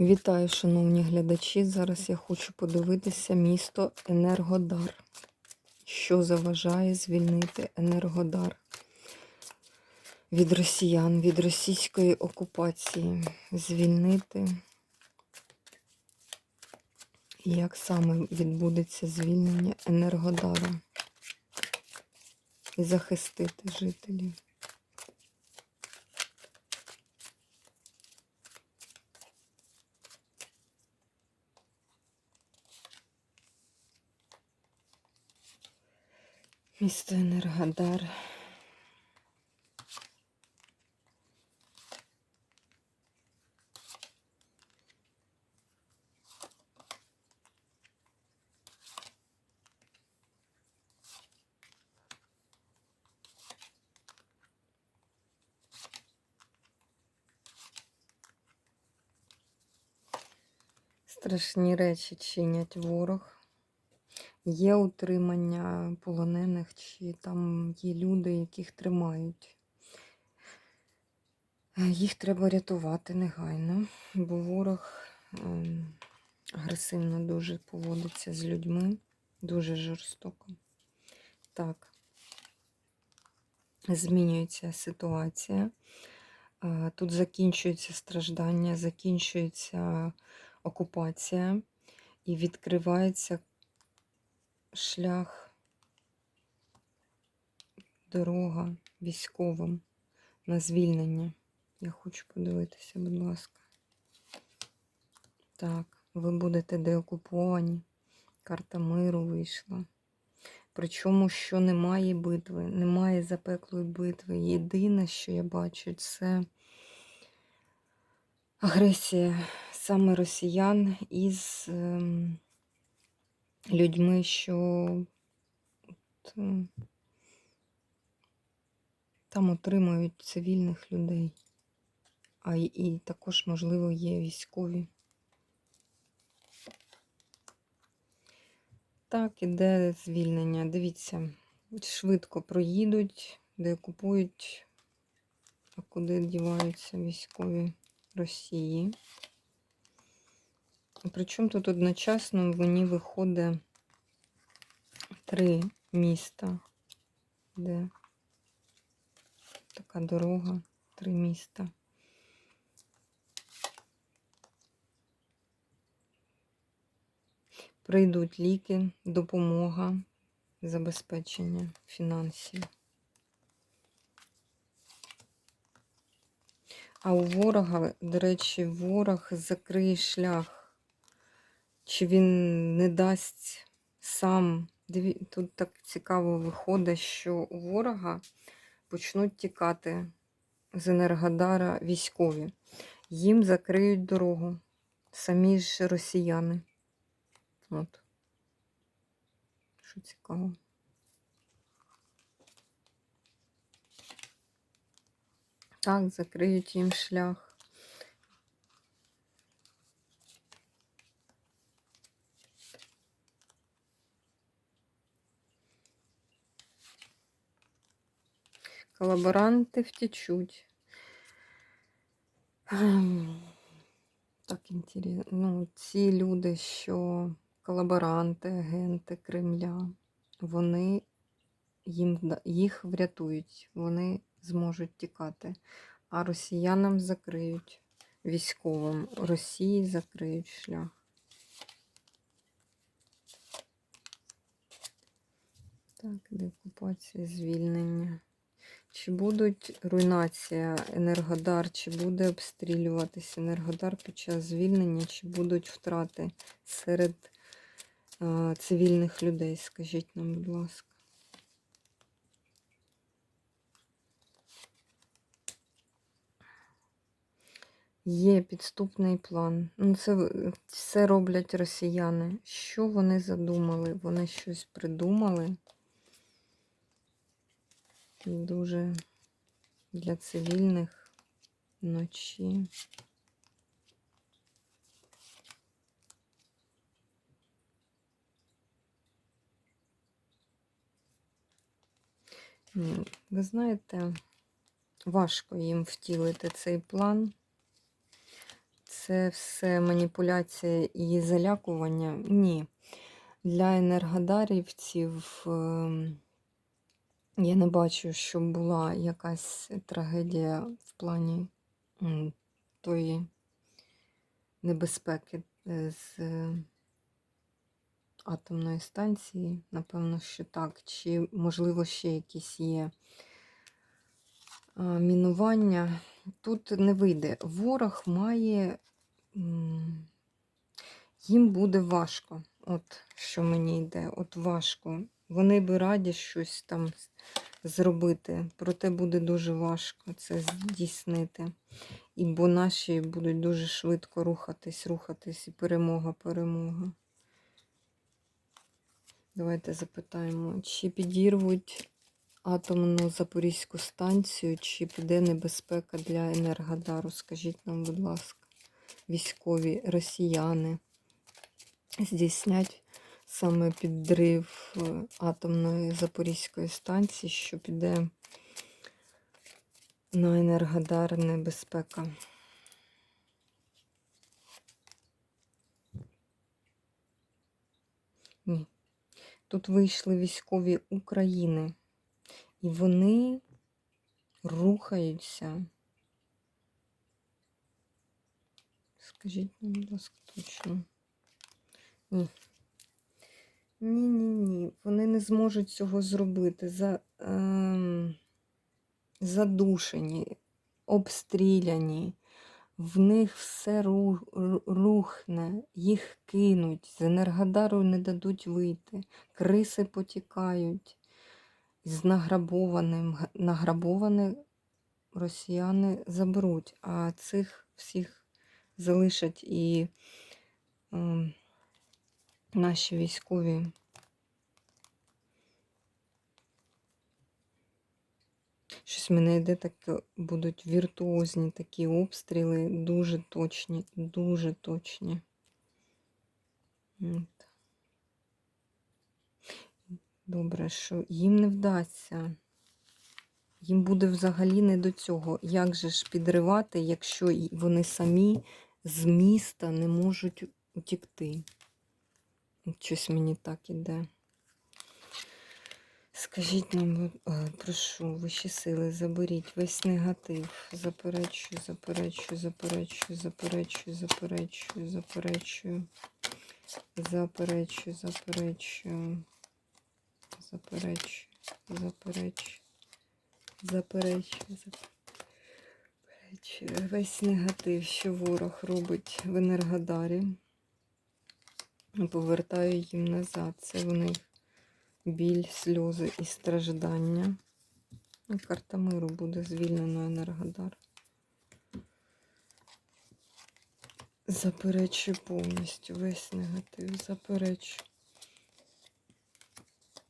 Вітаю, шановні глядачі. Зараз я хочу подивитися місто Енергодар. Що заважає звільнити Енергодар від росіян, від російської окупації. Звільнити. Як саме відбудеться звільнення Енергодара і захистити жителів. Місто Енергодар. Страшні речі чинять ворог. Є утримання полонених, чи там є люди, яких тримають. Їх треба рятувати негайно, бо ворог ем, агресивно дуже поводиться з людьми, дуже жорстоко. Так, змінюється ситуація. Е, Тут закінчується страждання, закінчується окупація і відкривається шлях, дорога військовим на звільнення. Я хочу подивитися, будь ласка. Так, ви будете деокуповані. Карта миру вийшла. Причому, що немає битви, немає запеклої битви. Єдине, що я бачу, це агресія саме росіян із ем, людьми, що от, е, там отримують цивільних людей. А й- і також, можливо, є військові. Так, іде звільнення. Дивіться, швидко проїдуть, де купують, а куди діваються військові Росії. Причому тут одночасно мені виходить три міста, де така дорога, три міста. Прийдуть ліки, допомога, забезпечення фінансів. А у ворога, до речі, ворог закриє шлях. Чи він не дасть сам. Тут так цікаво виходить, що у ворога почнуть тікати з Енергодара військові. Їм закриють дорогу. Самі ж росіяни. От. Що цікаво. Так, закриють їм шлях. Колаборанти втечуть. Так інтересно. Ну, ці люди, що колаборанти, агенти Кремля, вони їм їх врятують, вони зможуть тікати. А росіянам закриють військовим. Росії закриють шлях. Так, деокупація, звільнення. Чи будуть руйнація Енергодар, чи буде обстрілюватися Енергодар під час звільнення, чи будуть втрати серед е, цивільних людей? Скажіть нам, будь ласка. Є підступний план. Ну, це все роблять росіяни. Що вони задумали? Вони щось придумали. Дуже для цивільних вночі. Ні, Ви знаєте, важко їм втілити цей план. це все маніпуляція і залякування? Ні. Для енергодарівців ем, я не бачу, що була якась трагедія в плані тої небезпеки е, з е, атомної станції. Напевно, що так. Чи, можливо, ще якісь є мінування. Тут не вийде. Ворог має. Їм буде важко. От що мені йде, от важко. Вони би раді щось там зробити, проте буде дуже важко це здійснити. І бо наші будуть дуже швидко рухатись, рухатись, і перемога, перемога. Давайте запитаємо, чи підірвуть атомну Запорізьку станцію, чи піде небезпека для Енергодару? Скажіть нам, будь ласка, військові росіяни здійснять саме підрив е, атомної Запорізької станції, що піде на Енергодар небезпека. Ні. Тут вийшли військові України, і вони рухаються. Скажіть, нам, будь ласка, точно. Ні. Ні, ні, ні. Вони не зможуть цього зробити. За, ем, задушені, обстріляні. В них все ру- ру- рухне, їх кинуть, з Енергодару не дадуть вийти. Криси потікають. З награбованим, награбоване росіяни заберуть, а цих всіх залишать і ем, наші військові. Щось в мене йде так, будуть віртуозні такі обстріли, дуже точні, дуже точні. Добре, що їм не вдасться. Їм буде взагалі не до цього. Як же ж підривати, якщо вони самі з міста не можуть утікти? Щось мені так іде. Скажіть нам, е, прошу, вищі сили, заберіть весь негатив. Заперечую, заперечую, заперечую, заперечую, заперечую, заперечую, заперечую, заперечую, заперечую, заперечую, заперечую, заперечую. Весь негатив, що ворог робить в Енергодарі. Повертаю їм назад. Це в них біль, сльози і страждання. Карта миру буде звільнено Енергодар. Заперечую повністю весь негатив. Заперечую.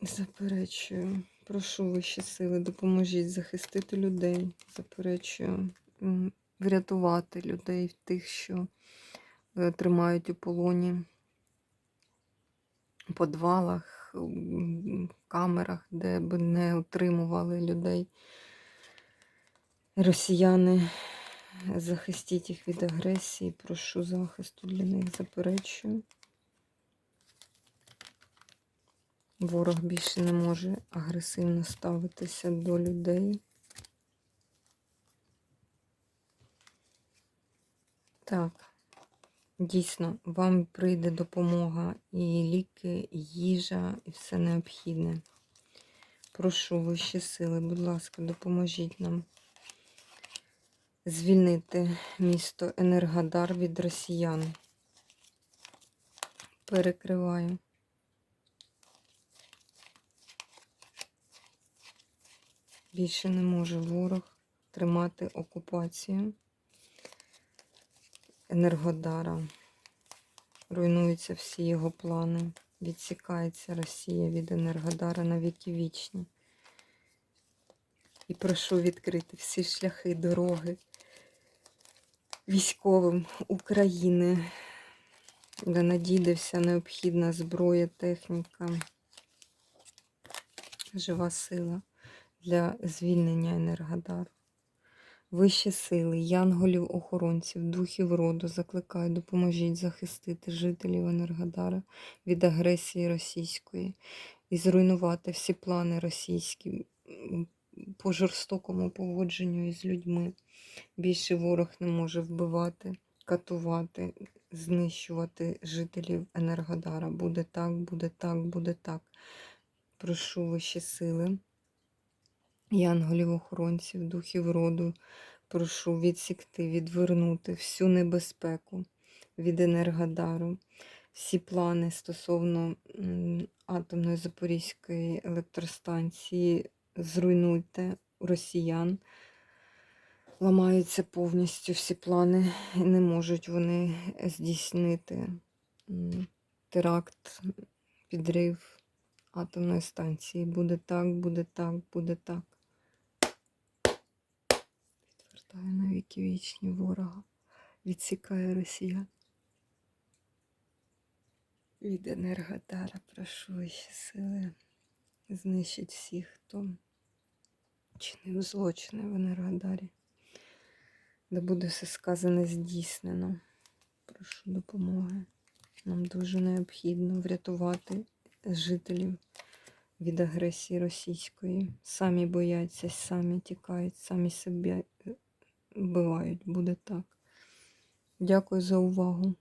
Заперечую. Прошу вищі сили, допоможіть захистити людей. Заперечую. Врятувати людей, тих, що е, тримають у полоні подвалах, камерах, де б не утримували людей. Росіяни, захистіть їх від агресії, прошу захисту для них, заперечую. Ворог більше не може агресивно ставитися до людей. Так. Дійсно, вам прийде допомога і ліки, і їжа, і все необхідне. Прошу вищі сили, будь ласка, допоможіть нам звільнити місто Енергодар від росіян. Перекриваю. Більше не може ворог тримати окупацію. Енергодара. Руйнуються всі його плани. Відсікається Росія від Енергодара на віки вічні. І прошу відкрити всі шляхи дороги військовим України, де надійде вся необхідна зброя, техніка, жива сила для звільнення Енергодару. Вищі сили, янголів, охоронців, духів роду закликаю, допоможіть захистити жителів Енергодара від агресії російської і зруйнувати всі плани російські по жорстокому поводженню із людьми. Більше ворог не може вбивати, катувати, знищувати жителів Енергодара. Буде так, буде так, буде так. Прошу вищі сили, янголів-охоронців, духів роду. Прошу відсікти, відвернути всю небезпеку від Енергодару, всі плани стосовно атомної Запорізької електростанції зруйнуйте росіян. Ламаються повністю всі плани, і не можуть вони здійснити теракт, підрив атомної станції. Буде так, буде так, буде так. Відвертаю на віки вічні ворога. Відсікає росіян. Від Енергодара прошу вищі сили. Знищить всіх, хто чинив злочини в Енергодарі. Де буде все сказане здійснено. Прошу допомоги. Нам дуже необхідно врятувати жителів від агресії російської. Самі бояться, самі тікають, самі себе вбивають. Буде так. Дякую за увагу.